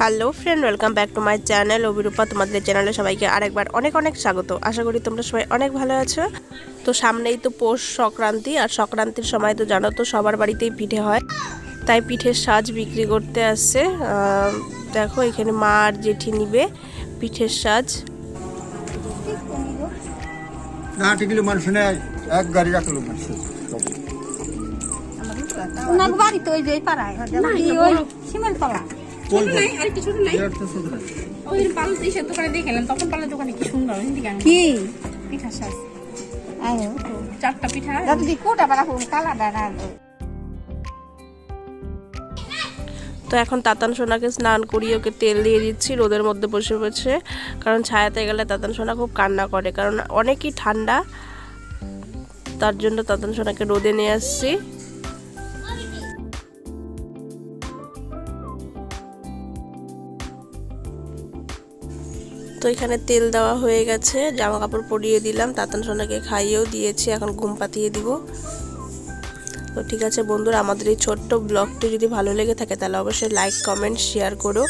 Hello friend welcome back to my channel. Abhirupa তোমাদের চ্যানেলে সবাইকে আরেকবার অনেক অনেক স্বাগত। আশা করি তোমরা সবাই অনেক ভালো আছো। তো সামনেই তো পৌষ সংক্রান্তি আর সংক্রান্তির সময় তো জানো তো সবার বাড়িতেই পিঠে হয়। তাই পিঠের সাজ বিক্রি করতে আসছে। আহ, দেখো এখানে মা আর জেঠি নিবে পিঠের সাজ। না টিকলি মানুষ নেই এক গাড়ি রাখল মানুষ। ওনার ওই যে পাড়ায়। ওই সিমেন্ট পাড়া কি পিঠা চারটা পিঠা। কোটা তো এখন তাতান সোনাকে স্নান করিয়ে ওকে তেল দিয়ে দিচ্ছি রোদের মধ্যে বসে বসে। কারণ ছায়াতে গেলে তাতান সোনা খুব কান্না করে। কারণ অনেকই ঠান্ডা তার জন্য তাতান সোনাকে রোদে নিয়ে আসছি। তো এখানে তেল দেওয়া হয়ে গেছে জামা কাপড় পরিয়ে দিলাম, তাতান সোনাকে খাইয়েও দিয়েছি, এখন ঘুম পাতিয়ে দিব। তো ঠিক আছে বন্ধুরা, আমাদের এই ছোট্ট ব্লগটি যদি ভালো লেগে থাকে, তাহলে অবশ্যই লাইক কমেন্ট শেয়ার করো।